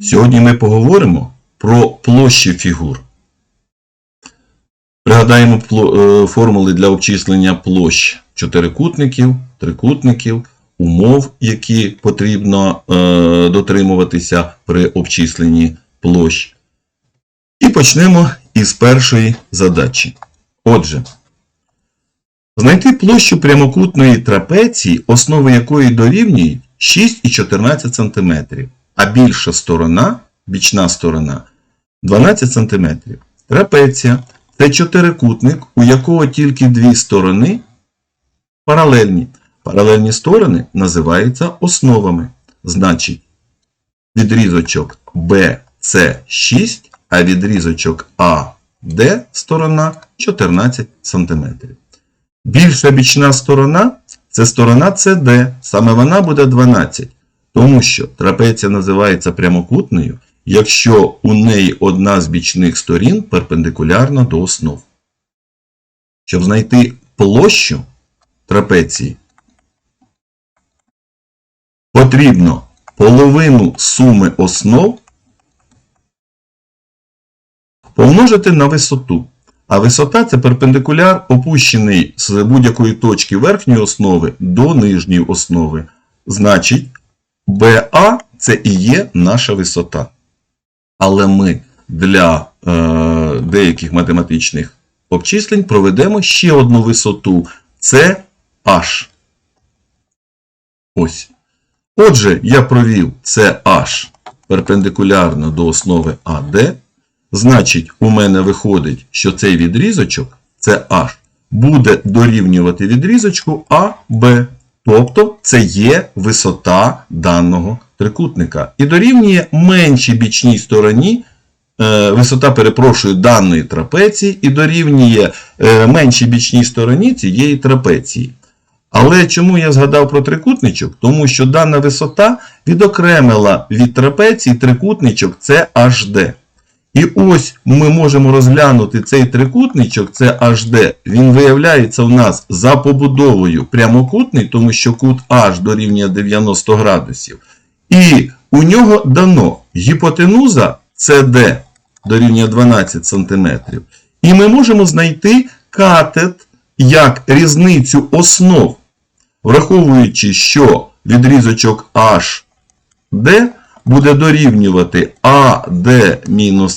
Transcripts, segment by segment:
Сьогодні ми поговоримо про площі фігур. Пригадаємо е, формули для обчислення площ чотирикутників, трикутників, умов, які потрібно е, дотримуватися при обчисленні площ. І почнемо із першої задачі. Отже, знайти площу прямокутної трапеції, основи якої дорівнюють 6 і 14 см, а більша сторона, бічна сторона 12 см. Трапеція це чотирикутник, у якого тільки дві сторони паралельні. Паралельні сторони називаються основами. Значить, відрізочок BC6, а відрізочок AD сторона 14 см. Більша бічна сторона це сторона CD, саме вона буде 12, тому що трапеція називається прямокутною, якщо у неї одна з бічних сторін перпендикулярна до основ. Щоб знайти площу трапеції, потрібно половину суми основ помножити на висоту. А висота це перпендикуляр, опущений з будь-якої точки верхньої основи до нижньої основи. Значить, BA це і є наша висота. Але ми для е, деяких математичних обчислень проведемо ще одну висоту. Це H. Ось. Отже, я провів це H перпендикулярно до основи AD. Значить, у мене виходить, що цей відрізочок, це H, буде дорівнювати відрізочку AB. Тобто це є висота даного трикутника. І дорівнює меншій бічній стороні, е, висота, перепрошую, даної трапеції, і дорівнює е, меншій бічній стороні цієї трапеції. Але чому я згадав про трикутничок? Тому що дана висота відокремила від трапеції трикутничок це HD. І ось ми можемо розглянути цей трикутничок, це HD. Він виявляється у нас за побудовою прямокутний, тому що кут H дорівнює 90 градусів. І у нього дано гіпотенуза CD дорівнює 12 см. І ми можемо знайти катет як різницю основ, враховуючи, що відрізочок HD буде дорівнювати AD-AH.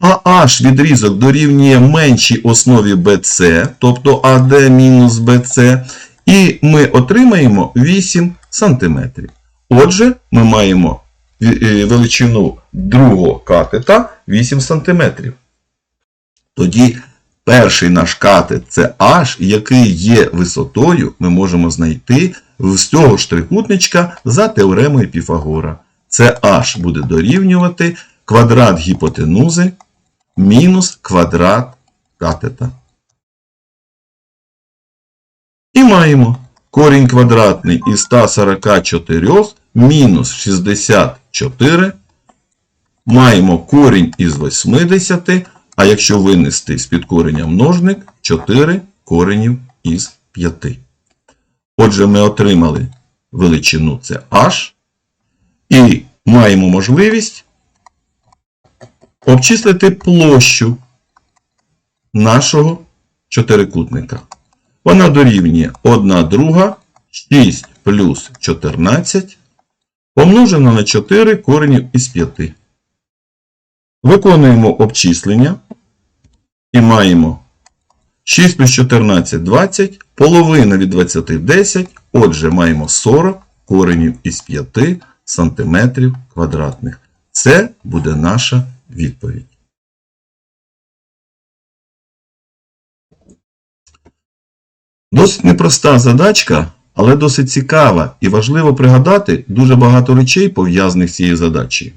AH відрізок дорівнює меншій основі BC, тобто AD-BC. І ми отримаємо 8 см. Отже, ми маємо е, величину другого катета 8 см. Тоді перший наш катет це H, який є висотою, ми можемо знайти з цього ж трикутничка за теоремою Піфагора. Це H буде дорівнювати квадрат гіпотенузи мінус квадрат катета. І маємо корінь квадратний із 144 мінус 64. Маємо корінь із 80, а якщо винести з-під кореня множник, 4 коренів із 5. Отже, ми отримали величину це h. І маємо можливість обчислити площу нашого чотирикутника. Вона дорівнює 1 друга 6 плюс 14 помножено на 4 коренів із 5. Виконуємо обчислення і маємо 6 плюс 14 20, половина від 20 10, отже, маємо 40 коренів із 5 сантиметрів квадратних. Це буде наша відповідь. Досить непроста задачка, але досить цікава і важливо пригадати дуже багато речей, пов'язаних з цією задачею.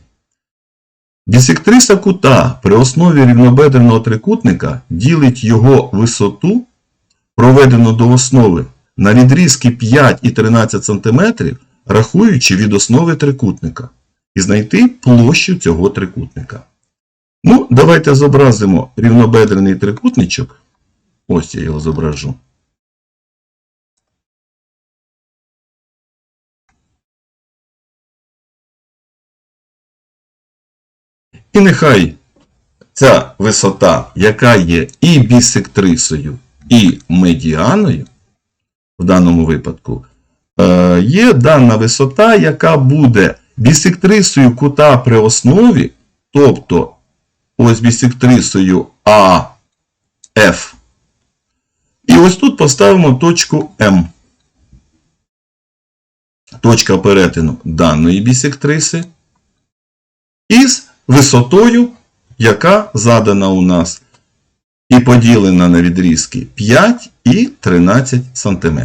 Бісектриса кута при основі рівнобедреного трикутника ділить його висоту, проведену до основи, на відрізки 5 і 13 см, рахуючи від основи трикутника, і знайти площу цього трикутника. Ну, давайте зобразимо рівнобедрений трикутничок. Ось я його зображу. І нехай ця висота, яка є і бісектрисою, і медіаною, в даному випадку, е, є дана висота, яка буде бісектрисою кута при основі, тобто ось бісектрисою АФ. І ось тут поставимо точку М. Точка перетину даної бісектриси із висотою, яка задана у нас і поділена на відрізки 5 і 13 см.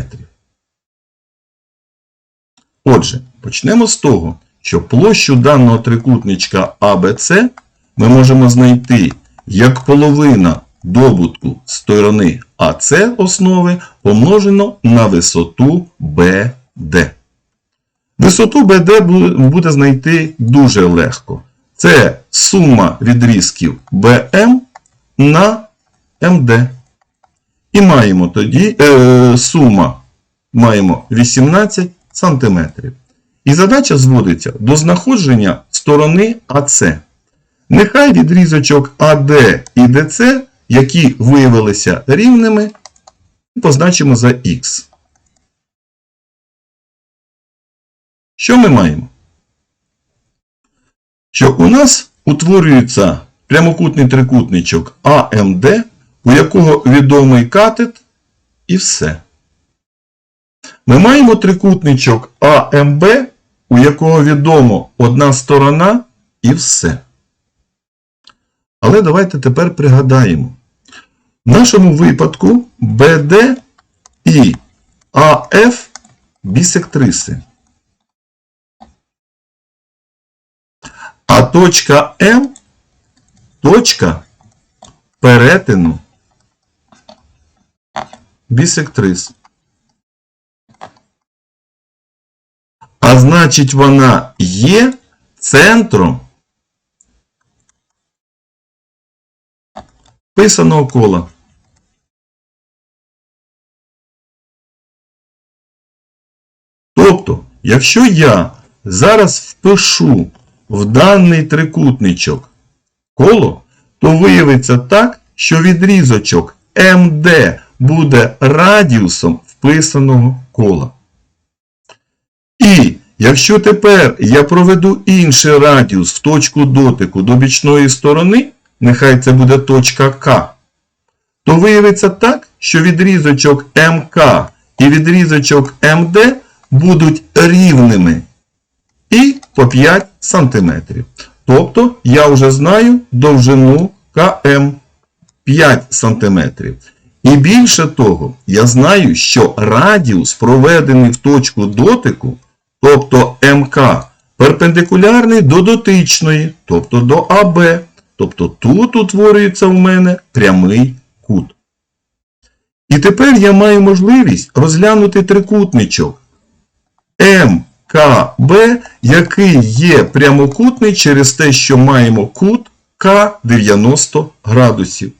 Отже, почнемо з того, що площу даного трикутничка ABC ми можемо знайти як половина добутку сторони АС основи помножено на висоту BD. Висоту BD буде знайти дуже легко. Це сума відрізків BM на MD. І маємо тоді е, сума маємо 18 см. І задача зводиться до знаходження сторони АС. Нехай відрізочок АД і ДЦ, які виявилися рівними, позначимо за Х. Що ми маємо? Що у нас утворюється прямокутний трикутничок АМД, у якого відомий катет і все. Ми маємо трикутничок АМБ, у якого відомо одна сторона і все. Але давайте тепер пригадаємо. В нашому випадку BD і AF бісектриси. А точка М точка перетину бісектрис. А значить, вона є центром писаного кола. Тобто, якщо я зараз впишу в даний трикутничок коло, то виявиться так, що відрізочок МД буде радіусом вписаного кола. І якщо тепер я проведу інший радіус в точку дотику до бічної сторони, нехай це буде точка К, то виявиться так, що відрізочок МК і відрізочок МД будуть рівними і по 5 см. Тобто я вже знаю довжину КМ 5 см. І більше того, я знаю, що радіус, проведений в точку дотику, тобто МК, перпендикулярний до дотичної, тобто до АБ. Тобто тут утворюється в мене прямий кут. І тепер я маю можливість розглянути трикутничок МКБ, який є прямокутний через те, що маємо кут К 90 градусів.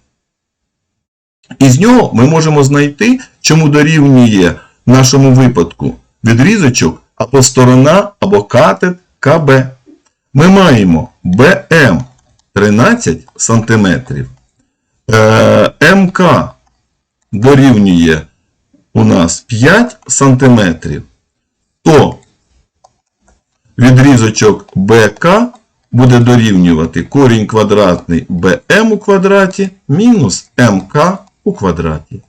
І з нього ми можемо знайти, чому дорівнює в нашому випадку відрізочок або сторона, або катет КБ. Ми маємо БМ 13 см. МК дорівнює у нас 5 см. То відрізочок БК буде дорівнювати корінь квадратний БМ у квадраті мінус МК у квадраті.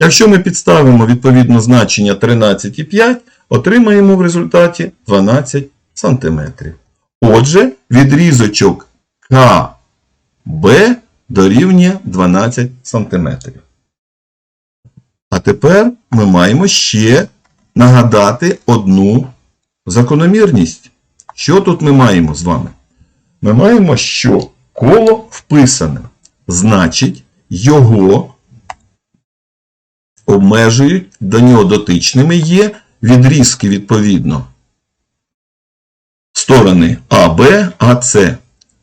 Якщо ми підставимо відповідно значення 13,5, отримаємо в результаті 12 см. Отже, відрізочок КБ дорівнює 12 см. А тепер ми маємо ще нагадати одну закономірність. Що тут ми маємо з вами? Ми маємо, що коло вписане. Значить, його обмежують, до нього дотичними є відрізки відповідно. Сторони АБ, АС.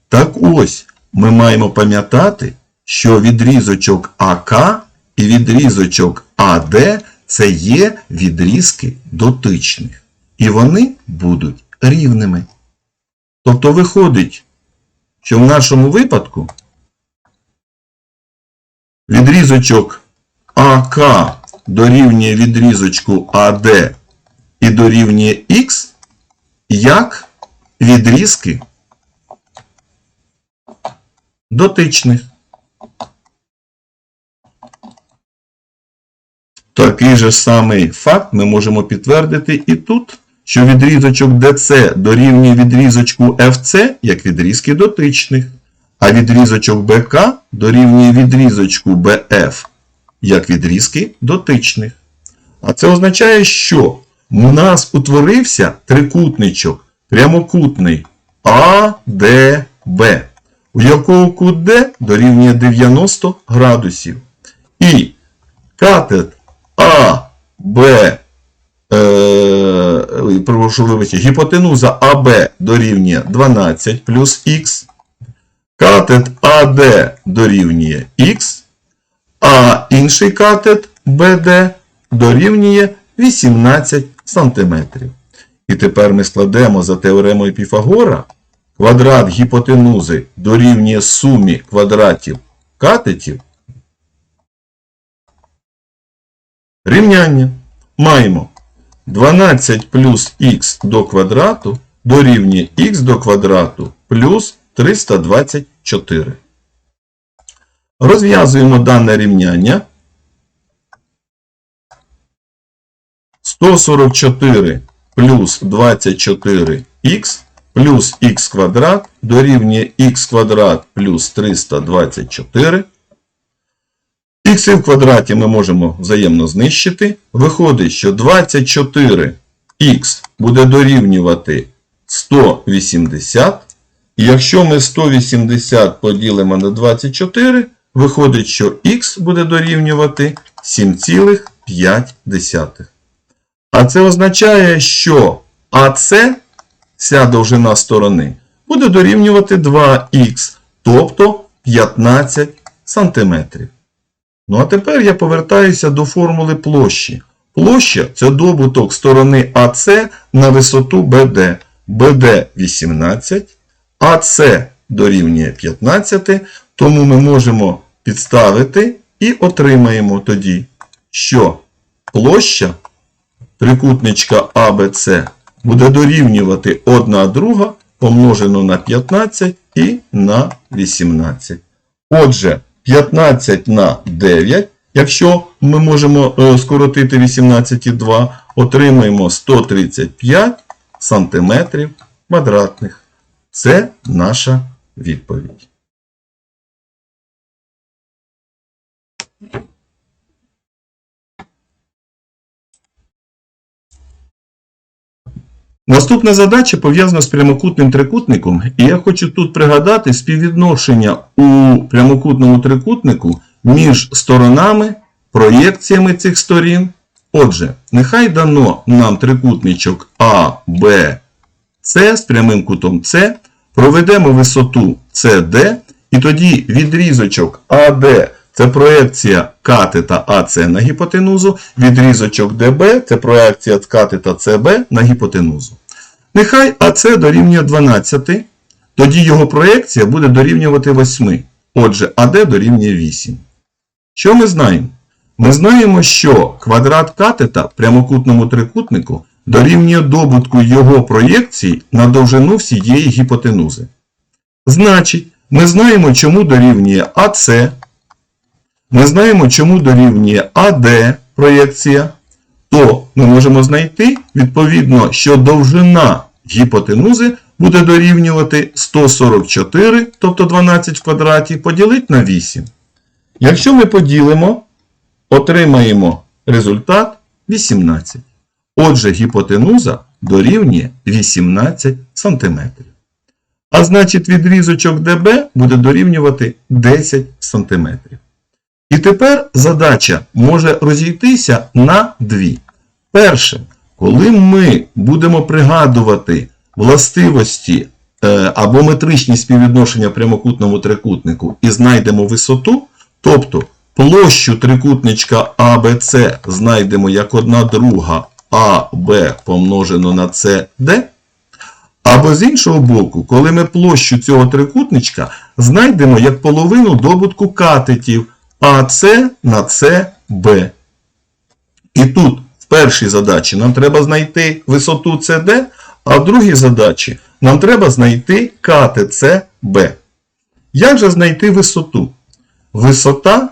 Так ось, ми маємо пам'ятати, що відрізочок АК і відрізочок АД це є відрізки дотичних. І вони будуть рівними. Тобто виходить, що в нашому випадку відрізочок АК дорівнює відрізочку АД і дорівнює Х як відрізки дотичних. Такий же самий факт ми можемо підтвердити і тут, що відрізочок DC дорівнює відрізочку FC як відрізки дотичних, а відрізочок BK дорівнює відрізочку BF як відрізки дотичних. А це означає, що у нас утворився трикутничок прямокутний ADB, у якого кут D дорівнює 90 градусів. І катет А, Б, е, прошу вибачте, гіпотенуза АБ дорівнює 12 плюс х, катет АД дорівнює х, а інший катет БД дорівнює 18 см. І тепер ми складемо за теоремою Піфагора квадрат гіпотенузи дорівнює сумі квадратів катетів. Рівняння. Маємо 12 плюс х до квадрату дорівнює х до квадрату плюс 324. Розв'язуємо дане рівняння. 144 плюс 24х плюс х квадрат дорівнює х квадрат плюс 324. Х в квадраті ми можемо взаємно знищити. Виходить, що 24х буде дорівнювати 180. І якщо ми 180 поділимо на 24, виходить, що х буде дорівнювати 7,5. А це означає, що АС, ця довжина сторони, буде дорівнювати 2х, тобто 15 см. Ну а тепер я повертаюся до формули площі. Площа це добуток сторони АС на висоту BD. BD 18, АС дорівнює 15, тому ми можемо підставити і отримаємо тоді, що площа трикутничка ABC буде дорівнювати 1 друга помножено на 15 і на 18. Отже, 15 на 9. Якщо ми можемо е, скоротити 18,2, отримаємо 135 см квадратних. Це наша відповідь. Наступна задача пов'язана з прямокутним трикутником, і я хочу тут пригадати співвідношення у прямокутному трикутнику між сторонами, проєкціями цих сторін. Отже, нехай дано нам трикутничок А, С з прямим кутом С, проведемо висоту CD, і тоді відрізочок АД це проекція катета АС на гіпотенузу, відрізочок ДБ це проекція катета СБ на гіпотенузу. Нехай АС дорівнює 12, тоді його проекція буде дорівнювати 8. Отже, АД дорівнює 8. Що ми знаємо? Ми знаємо, що квадрат катета в прямокутному трикутнику дорівнює добутку його проєкції на довжину всієї гіпотенузи. Значить, ми знаємо, чому дорівнює АС. Ми знаємо, чому дорівнює АД проєкція. То ми можемо знайти, відповідно, що довжина гіпотенузи буде дорівнювати 144, тобто 12 в квадраті, поділити на 8. Якщо ми поділимо, отримаємо результат 18. Отже, гіпотенуза дорівнює 18 см. А значить, відрізочок ДБ буде дорівнювати 10 см. І тепер задача може розійтися на дві. Перше, коли ми будемо пригадувати властивості е, або метричні співвідношення прямокутному трикутнику і знайдемо висоту, тобто площу трикутничка АБЦ знайдемо як 1 друга АБ помножено на CD, Або з іншого боку, коли ми площу цього трикутничка знайдемо як половину добутку катетів АС на СБ. І тут в першій задачі нам треба знайти висоту CD, а в другій задачі нам треба знайти СБ. Як же знайти висоту? Висота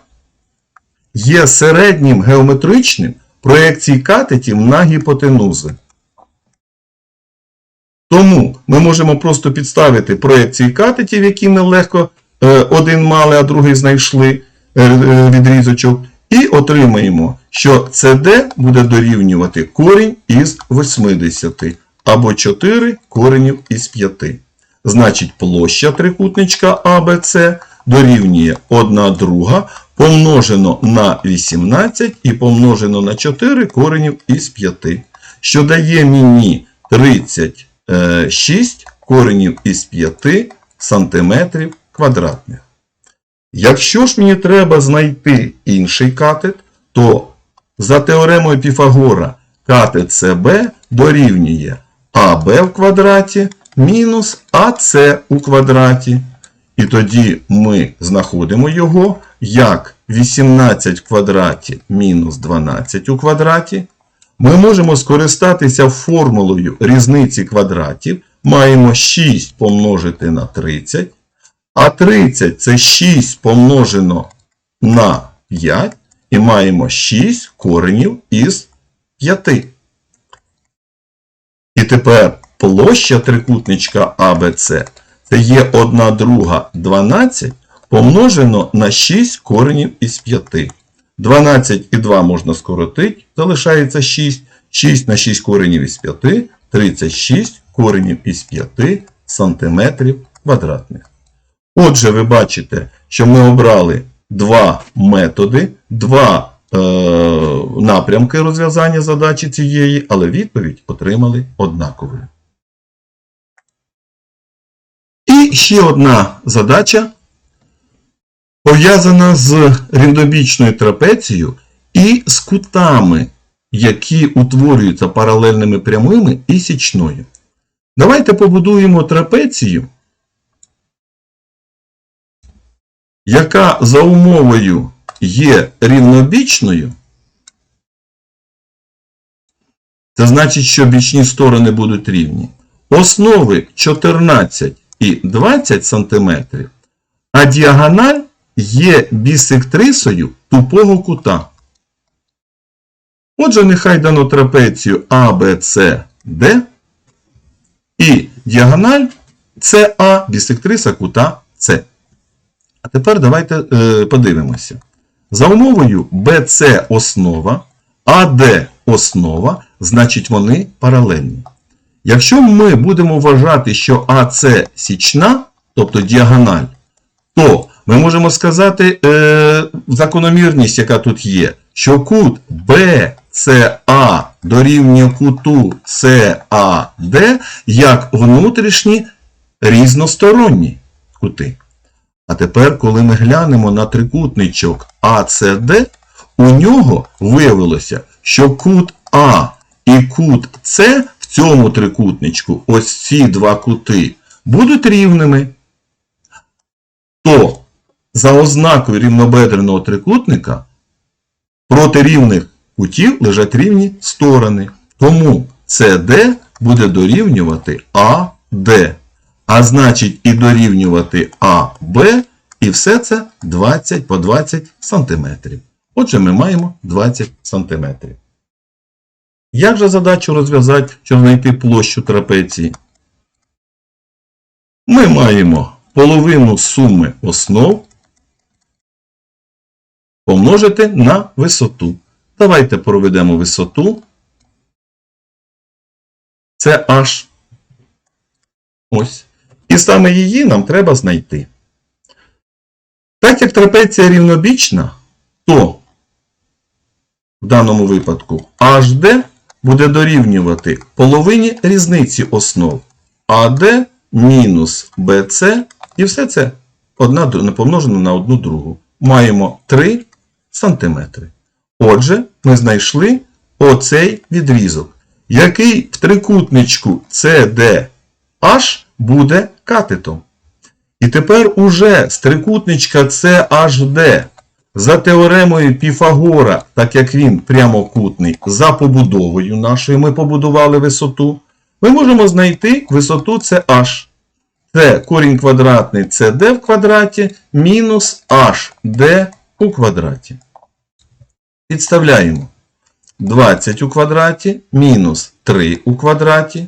є середнім геометричним проекцій катетів на гіпотенузи. Тому ми можемо просто підставити проекції катетів, які ми легко е, один мали, а другий знайшли відрізочок, і отримаємо, що CD буде дорівнювати корінь із 80 або 4 коренів із 5. Значить, площа трикутничка ABC дорівнює 1 друга помножено на 18 і помножено на 4 коренів із 5, що дає мені 36 коренів із 5 сантиметрів квадратних. Якщо ж мені треба знайти інший катет, то за теоремою Піфагора катет СБ дорівнює АБ в квадраті мінус АС у квадраті. І тоді ми знаходимо його як 18 в квадраті мінус 12 у квадраті. Ми можемо скористатися формулою різниці квадратів. Маємо 6 помножити на 30. А 30 це 6 помножено на 5. І маємо 6 коренів із 5. І тепер площа трикутничка АБЦ це є 1 друга 12 помножено на 6 коренів із 5. 12 і 2 можна скоротити, залишається 6. 6 на 6 коренів із 5, 36 коренів із 5 сантиметрів квадратних. Отже, ви бачите, що ми обрали два методи, два е, напрямки розв'язання задачі цієї, але відповідь отримали однаковою. І ще одна задача пов'язана з рівнобічною трапецією і з кутами, які утворюються паралельними прямими і січною. Давайте побудуємо трапецію, яка за умовою є рівнобічною. Це значить, що бічні сторони будуть рівні. Основи 14 і 20 см, а діагональ є бісектрисою тупого кута. Отже, нехай дано трапецію ABCD і діагональ CA бісектриса кута С. А тепер давайте е, подивимося. За умовою BC основа, AD основа, значить вони паралельні. Якщо ми будемо вважати, що АС січна, тобто діагональ, то ми можемо сказати е, закономірність, яка тут є, що кут BCA дорівнює куту CAD як внутрішні різносторонні кути. А тепер, коли ми глянемо на трикутничок ACD, у нього виявилося, що кут А і кут С в цьому трикутничку, ось ці два кути, будуть рівними. То за ознакою рівнобедреного трикутника проти рівних кутів лежать рівні сторони. Тому CD буде дорівнювати AD. А значить і дорівнювати АБ, і все це 20 по 20 см. Отже, ми маємо 20 см. Як же задачу розв'язати, щоб знайти площу трапеції? Ми маємо половину суми основ помножити на висоту. Давайте проведемо висоту. Це H. Ось. І саме її нам треба знайти. Так як трапеція рівнобічна, то в даному випадку HD буде дорівнювати половині різниці основ AD мінус BC, і все це одна, не помножено на одну другу. Маємо 3 см. Отже, ми знайшли оцей відрізок, який в трикутничку CD H буде катетом. І тепер уже з трикутничка CHD за теоремою Піфагора, так як він прямокутний, за побудовою нашою ми побудували висоту, ми можемо знайти висоту CH. Це корінь квадратний CD в квадраті мінус HD у квадраті. Підставляємо 20 у квадраті мінус 3 у квадраті.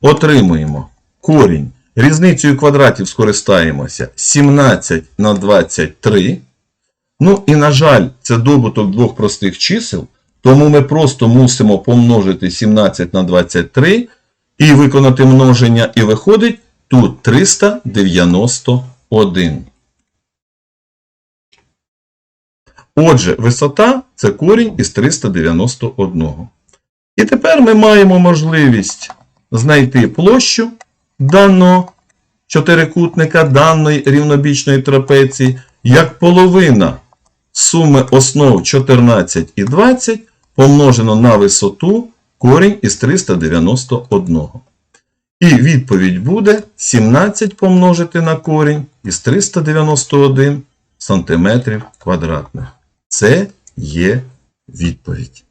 Отримуємо корінь. Різницею квадратів скористаємося 17 на 23. Ну і, на жаль, це добуток двох простих чисел, тому ми просто мусимо помножити 17 на 23 і виконати множення, і виходить тут 391. Отже, висота це корінь із 391. І тепер ми маємо можливість знайти площу даного чотирикутника, даної рівнобічної трапеції, як половина суми основ 14 і 20 помножено на висоту корінь із 391. І відповідь буде 17 помножити на корінь із 391 см квадратних. Це є відповідь.